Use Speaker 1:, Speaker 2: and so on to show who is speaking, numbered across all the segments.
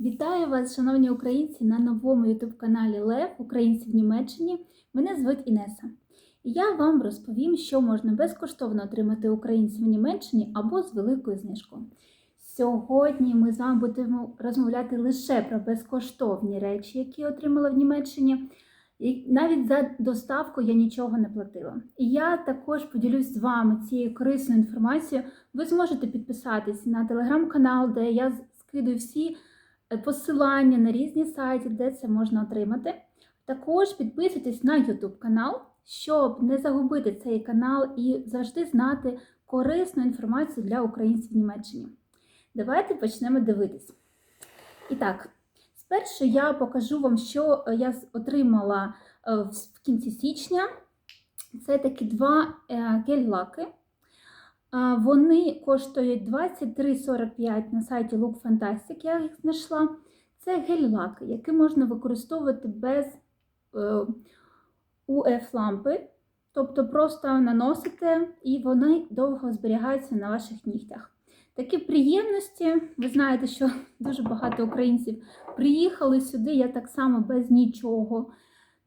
Speaker 1: Вітаю вас, шановні українці, на новому ютуб-каналі Лев Українці в Німеччині. Мене звуть Інеса. І я вам розповім, що можна безкоштовно отримати українців в Німеччині або з великою знижкою. Сьогодні ми з вами будемо розмовляти лише про безкоштовні речі, які отримала в Німеччині. І навіть за доставку я нічого не платила. І я також поділюсь з вами цією корисною інформацією. Ви зможете підписатись на телеграм-канал, де я скидаю всі посилання на різні сайти, де це можна отримати. Також підписуйтесь на YouTube канал, щоб не загубити цей канал і завжди знати корисну інформацію для українців в Німеччині. Давайте почнемо дивитись. І так, спершу я покажу вам, що е, я отримала е, в кінці січня. Це такі два е, гель-лаки. Вони коштують 23,45 на сайті Look Fantastic, я їх знайшла. Це гель-лаки, які можна використовувати без е, УФ-лампи. Тобто просто наносите і вони довго зберігаються на ваших нігтях. Такі приємності, ви знаєте, що дуже багато українців приїхали сюди, я так само без нічого.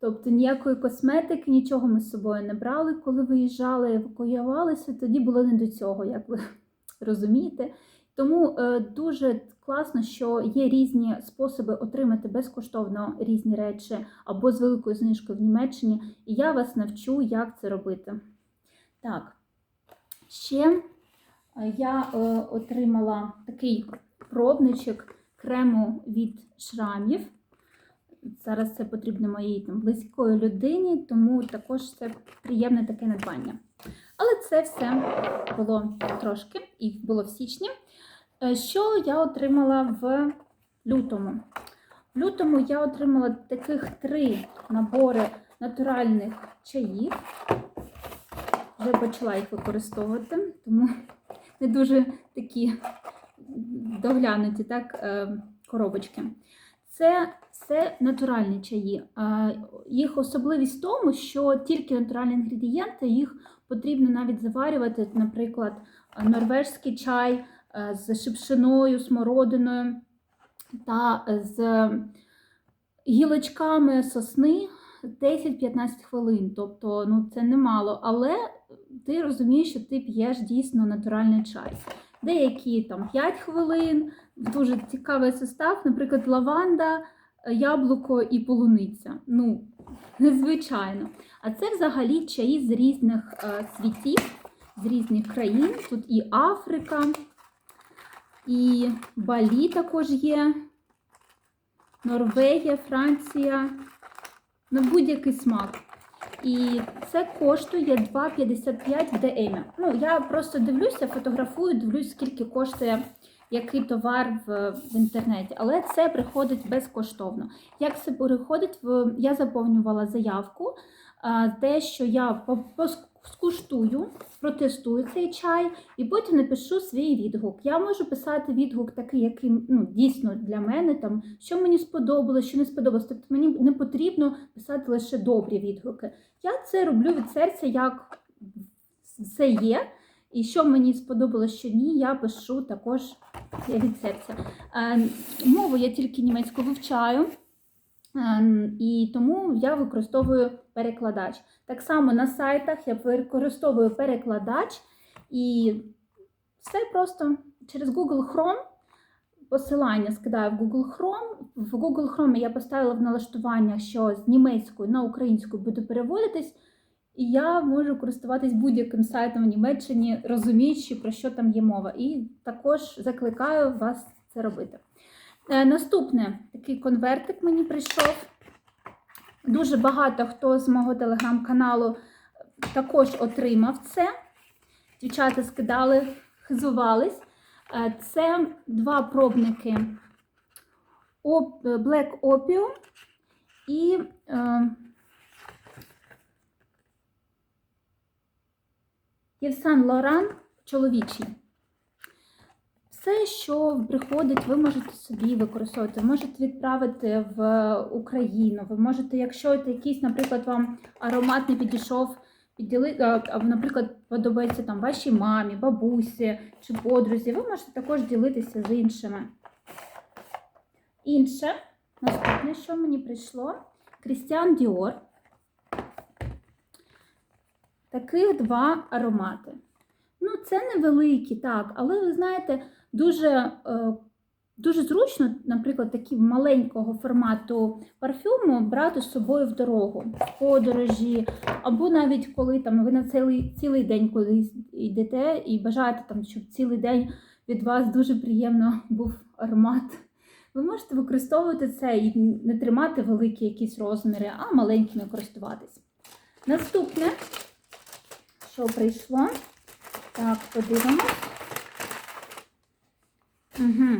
Speaker 1: Тобто ніякої косметики, нічого ми з собою не брали, коли виїжджали, евакуювалися, тоді було не до цього, як ви розумієте. Тому е, дуже класно, що є різні способи отримати безкоштовно різні речі або з великою знижкою в Німеччині, і я вас навчу, як це робити. Так, ще е, я е, отримала такий пробничок крему від шрамів. Зараз це потрібно моїй там близької людині, тому також це приємне таке надбання. Але це все було трошки і було в січні. Е, Що я отримала в лютому? В лютому я отримала таких три набори натуральних чаїв. Вже почала їх використовувати, тому не дуже такі доглянуті так, е, коробочки. Це все натуральні чаї. Їх особливість в тому, що тільки натуральні інгредієнти, їх потрібно навіть заварювати, наприклад, норвежський чай е, з шипшиною, смородиною та з гілочками сосни 10-15 хвилин. Тобто ну, це немало, але ти розумієш, що ти п'єш дійсно натуральний чай. Деякі там 5 хвилин, дуже цікавий состав, наприклад, лаванда, яблуко і полуниця. Ну, незвичайно. А це взагалі чаї з різних е, світів, з різних країн. Тут і Африка, і Балі також є, Норвегія, Франція, на будь-який смак. І це коштує 2,55 ДМ. Ну, я просто дивлюся, фотографую, дивлюсь, скільки коштує який товар в, в інтернеті. Але це приходить безкоштовно. Як це приходить, в- я заповнювала заявку, те, що я скуштую, протестую цей чай і потім напишу свій відгук. Я можу писати відгук такий, який ну, дійсно для мене, там, що мені сподобалось, що не сподобалось. Тобто мені не потрібно писати лише добрі відгуки. Я це роблю від серця, як все є. І що мені сподобалось, що ні, я пишу також від серця. Е, Мову я тільки німецьку вивчаю, е, і тому я використовую перекладач. Так само на сайтах я використовую перекладач і все просто через Google Chrome. Посилання скидаю в Google Chrome. В Google Chrome я поставила в налаштування, що з німецької на українську буде переводитись, і я можу користуватись будь-яким сайтом в Німеччині, розуміючи, про що там є мова. І також закликаю вас це робити. Е, Наступне такий конвертик мені прийшов. Дуже багато хто з мого телеграм-каналу також отримав це. Дівчата скидали, хизувались. Е, Це два пробники Black Opium і е, Євсан Лоран чоловічий. Все, що приходить, ви можете собі використовувати. Ви можете відправити в Україну. Ви можете, якщо це якийсь, наприклад, вам аромат не підійшов, а, наприклад, подобається там вашій мамі, бабусі чи подрузі, ви можете також ділитися з іншими. Інше, наступне, що мені прийшло, Крістіан Діор. Таких два аромати. Ну, це невеликі, так, але ви знаєте, дуже, е, дуже зручно, наприклад, такі маленького формату парфюму брати з собою в дорогу, в подорожі, або навіть коли там ви на цілий, цілий день кудись йдете і бажаєте, там, щоб цілий день від вас дуже приємно був аромат. Ви можете використовувати це і не тримати великі якісь розміри, а маленькими користуватись. Наступне, що прийшло, так, подивимось. Угу.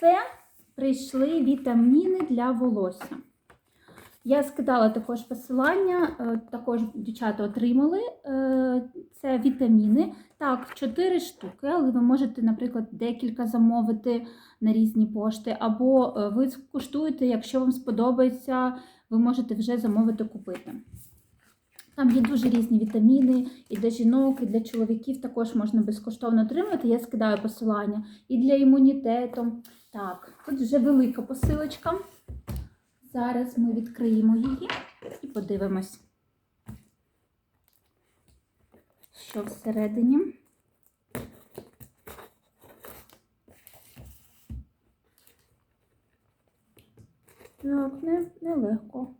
Speaker 1: Це прийшли вітаміни для волосся. Я скидала також посилання, е, також дівчата отримали е, це вітаміни. Так, 4 штуки, але ви можете, наприклад, декілька замовити на різні пошти, або е, ви скуштуєте, якщо вам сподобається, ви можете вже замовити купити. Там є дуже різні вітаміни, і для жінок, і для чоловіків також можна безкоштовно отримати. Я скидаю посилання і для імунітету. Так, тут вже велика посилочка. Зараз ми відкриємо її і подивимось, що всередині. Так, не, нелегко.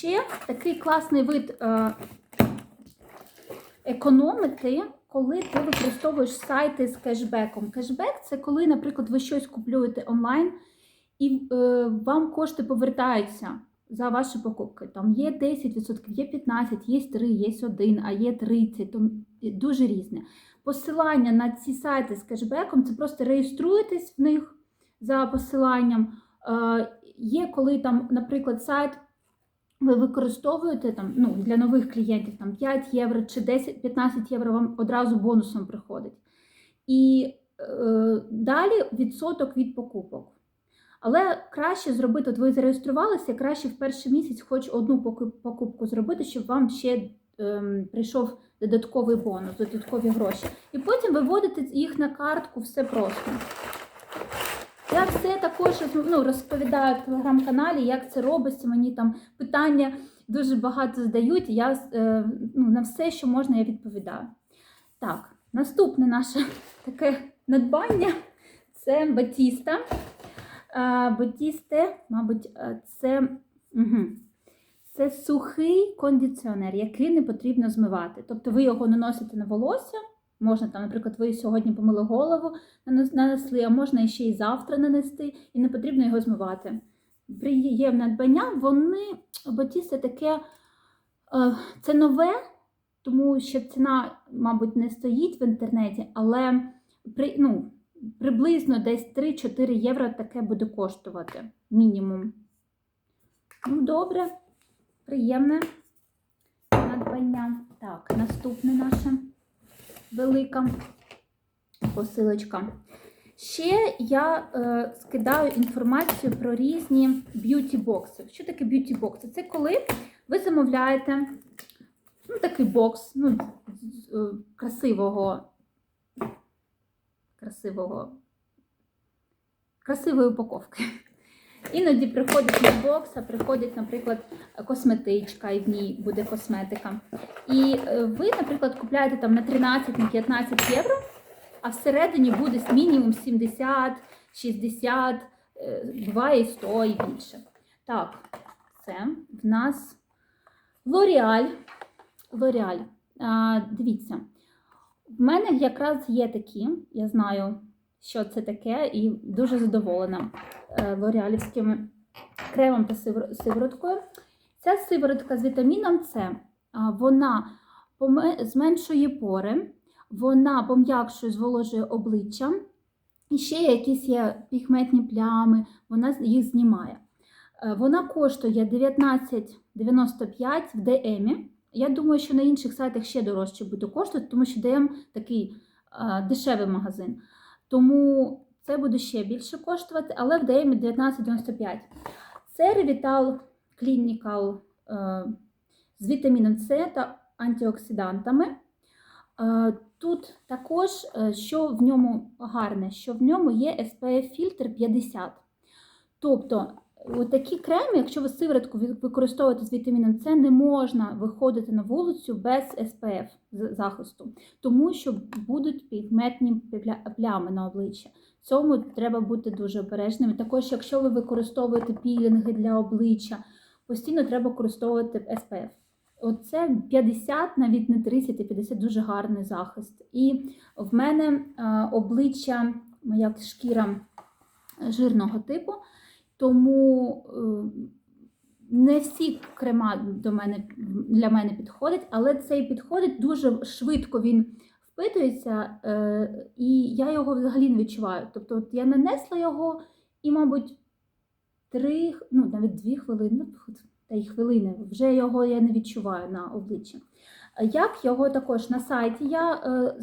Speaker 1: Ще такий класний вид е, економити, коли ти використовуєш сайти з кешбеком. Кешбек це коли, наприклад, ви щось куплюєте онлайн і е, вам кошти повертаються за ваші покупки. Там є 10%, є 15%, є 3, є 1, а є 30, то дуже різне. Посилання на ці сайти з кешбеком це просто реєструєтесь в них за посиланням. Е, Є коли там, наприклад, сайт ви використовуєте там, ну, для нових клієнтів там, 5 євро чи 10-15 євро вам одразу бонусом приходить. І е, далі відсоток від покупок. Але краще зробити, от ви зареєструвалися, краще в перший місяць хоч одну покупку зробити, щоб вам ще ем, прийшов додатковий бонус, додаткові гроші. І потім виводити їх на картку, все просто. Я все також ну, розповідаю в телеграм-каналі, як це робиться. Мені там питання дуже багато задають. Я е, ну, на все, що можна, я відповідаю. Так, наступне наше таке надбання це батіста. Е, Батісте, мабуть, е, це, угу. це сухий кондиціонер, який не потрібно змивати. Тобто ви його наносите на волосся. Можна там, наприклад, ви сьогодні помили голову, нанесли, а можна ще й завтра нанести, і не потрібно його змивати. Приємне надбання, вони батісти таке, е, це нове, тому що ціна, мабуть, не стоїть в інтернеті, але при, ну, приблизно десь 3-4 євро таке буде коштувати мінімум. Ну, добре, приємне надбання. Так, наступне наше велика посилочка. Ще я е, скидаю інформацію про різні б'юті-бокси. Що таке б'юті-бокси? Це коли ви замовляєте ну, такий бокс ну, е, красивого, красивого, красивої упаковки. Іноді приходить не бокс, а приходить, наприклад, косметичка, і в ній буде косметика. І е, ви, наприклад, купляєте там на 13, на 15 євро, а всередині буде мінімум 70, 60, е, буває і 100 і більше. Так, це в нас. L'Oreal. А, Дивіться, в мене якраз є такі, я знаю, що це таке, і дуже задоволена лореалівським кремом та сивор- сивороткою. Ця сиворотка з вітаміном С, вона зменшує пори, вона пом'якшує, зволожує обличчя, і ще якісь є пігментні плями, вона їх знімає. Е, Вона коштує 19,95 в DM. Я думаю, що на інших сайтах ще дорожче буде коштувати, тому що DM такий е, дешевий магазин. Тому це буде ще більше коштувати, але в DM 19,95. Це Revital Clinical е, з вітаміном С та антиоксидантами. Е, тут також, е, що в ньому гарне, що в ньому є SPF-фільтр 50. Тобто, такі креми, якщо ви сиворотку використовуєте з вітаміном С, не можна виходити на вулицю без SPF захисту, тому що будуть пігментні плями на обличчя. Цьому треба бути дуже обережними. Також, якщо ви використовуєте пілінги для обличчя, постійно треба використовувати SPF. Оце 50, навіть не 30, а 50 дуже гарний захист. І в мене е, обличчя, моя шкіра жирного типу, тому е, не всі крема до мене, для мене підходять, але цей підходить дуже швидко він впитується, е, і я його взагалі не відчуваю. Тобто от я нанесла його і, мабуть, три, ну навіть дві хвилини, ну, та й хвилини, вже його я не відчуваю на обличчі. Е, Як його також на сайті я е,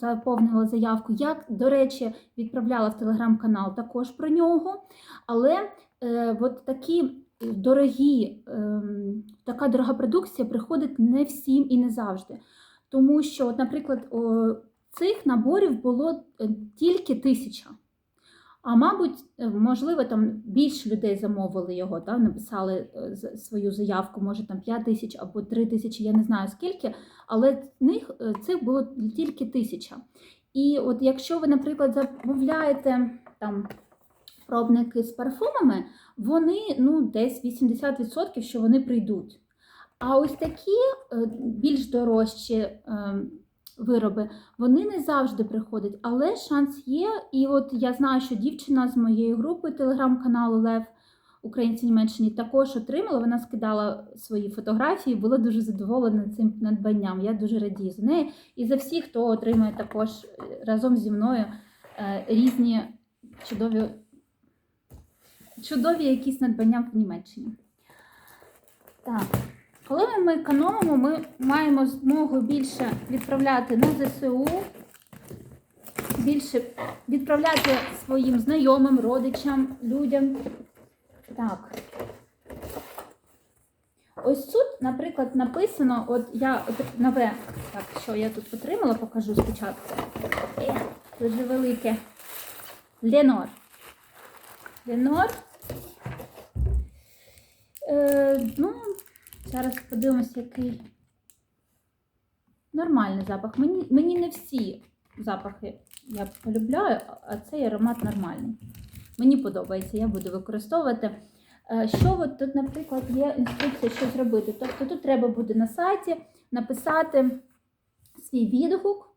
Speaker 1: заповнила заявку, як, до речі, відправляла в телеграм-канал також про нього. Але е, от такі дорогі, ем, така дорога продукція приходить не всім і не завжди. Тому що, от, наприклад, цих наборів було е, тільки тисяча. А мабуть, е, можливо, там більше людей замовили його, та, написали е, свою заявку, може там 5 тисяч або 3 тисячі, я не знаю скільки, але них цих було тільки тисяча. І от якщо ви, наприклад, замовляєте там пробники з парфумами, вони ну, десь 80% що вони прийдуть. А ось такі е, більш дорожчі е, вироби, вони не завжди приходять, але шанс є. І от я знаю, що дівчина з моєї групи телеграм-каналу Лев Українці в Німеччині також отримала. Вона скидала свої фотографії, була дуже задоволена цим надбанням. Я дуже радію за неї. І за всіх, хто отримує також е, разом зі мною різні чудові, чудові якісь надбання в Німеччині. Так. Коли ми економимо, ми маємо змогу більше відправляти на ЗСУ, більше відправляти своїм знайомим, родичам, людям. Так. Ось тут, наприклад, написано, от я от нове, так, що я тут отримала, покажу спочатку. Дуже велике. Ленор. Ленор. Е, ну, Зараз подивимося, який нормальний запах. Мені, мені не всі запахи я полюбляю, а цей аромат нормальний. Мені подобається, я буду використовувати. Е, Що от тут, наприклад, є інструкція, що зробити. Тобто тут треба буде на сайті написати свій відгук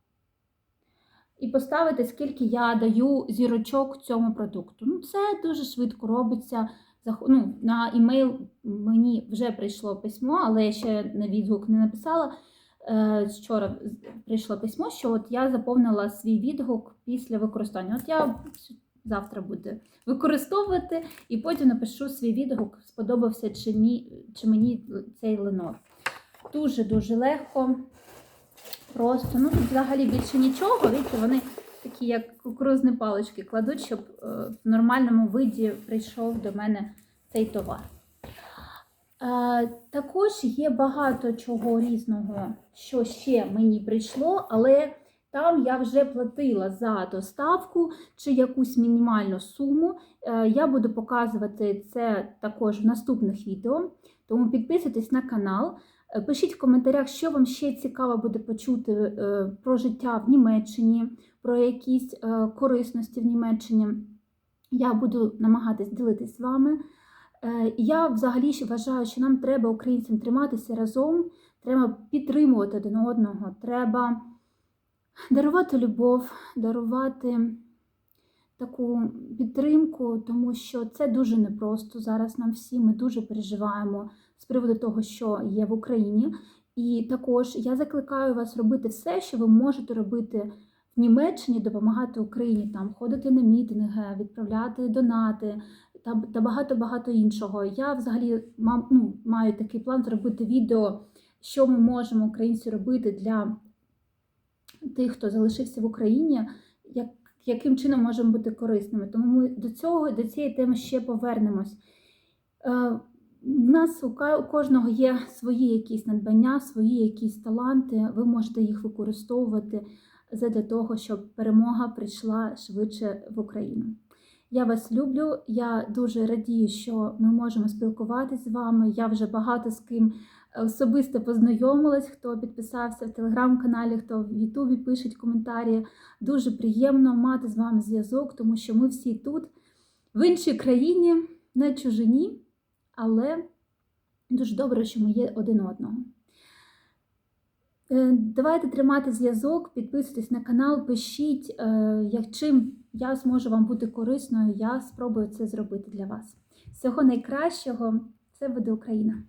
Speaker 1: і поставити, скільки я даю зірочок цьому продукту. Ну, це дуже швидко робиться. Ну, на імейл мені вже прийшло письмо, але я ще на відгук не написала. Е, Вчора прийшло письмо, що от я заповнила свій відгук після використання. От я завтра буду використовувати і потім напишу свій відгук, сподобався чи, мі, чи мені цей ленор. Дуже-дуже легко. Просто, ну тут взагалі більше нічого. Бачите, вони такі, як кукурузні палички, кладуть, щоб е, в нормальному виді прийшов до мене цей товар. Е, також є багато чого різного, що ще мені прийшло, але там я вже платила за доставку чи якусь мінімальну суму. Е, я буду показувати це також в наступних відео. Тому підписуйтесь на канал. Е, Пишіть в коментарях, що вам ще цікаво буде почути е, про життя в Німеччині, про якісь е, корисності в Німеччині. Я буду намагатись ділитись з вами. Я взагалі вважаю, що нам треба українцям триматися разом, треба підтримувати один одного, треба дарувати любов, дарувати таку підтримку, тому що це дуже непросто. Зараз нам всі ми дуже переживаємо з приводу того, що є в Україні. І також я закликаю вас робити все, що ви можете робити в Німеччині, допомагати Україні, там ходити на мітинги, відправляти донати та, багато-багато іншого. Я взагалі мам, ну, маю такий план зробити відео, що ми можемо українці робити для тих, хто залишився в Україні, як, яким чином можемо бути корисними. Тому ми до цього, до цієї теми ще повернемось. Е, В нас у кожного є свої якісь надбання, свої якісь таланти. Ви можете їх використовувати для того, щоб перемога прийшла швидше в Україну. Я вас люблю. Я дуже радію, що ми можемо спілкуватися з вами. Я вже багато з ким особисто познайомилась, хто підписався в телеграм-каналі, хто в Ютубі пишуть коментарі. Дуже приємно мати з вами зв'язок, тому що ми всі тут, в іншій країні, на чужині, але дуже добре, що ми є один одного. Е, Давайте тримати зв'язок, підписуйтесь на канал, пишіть, е, як чим я зможу вам бути корисною, я спробую це зробити для вас. Всього найкращого, це буде Україна!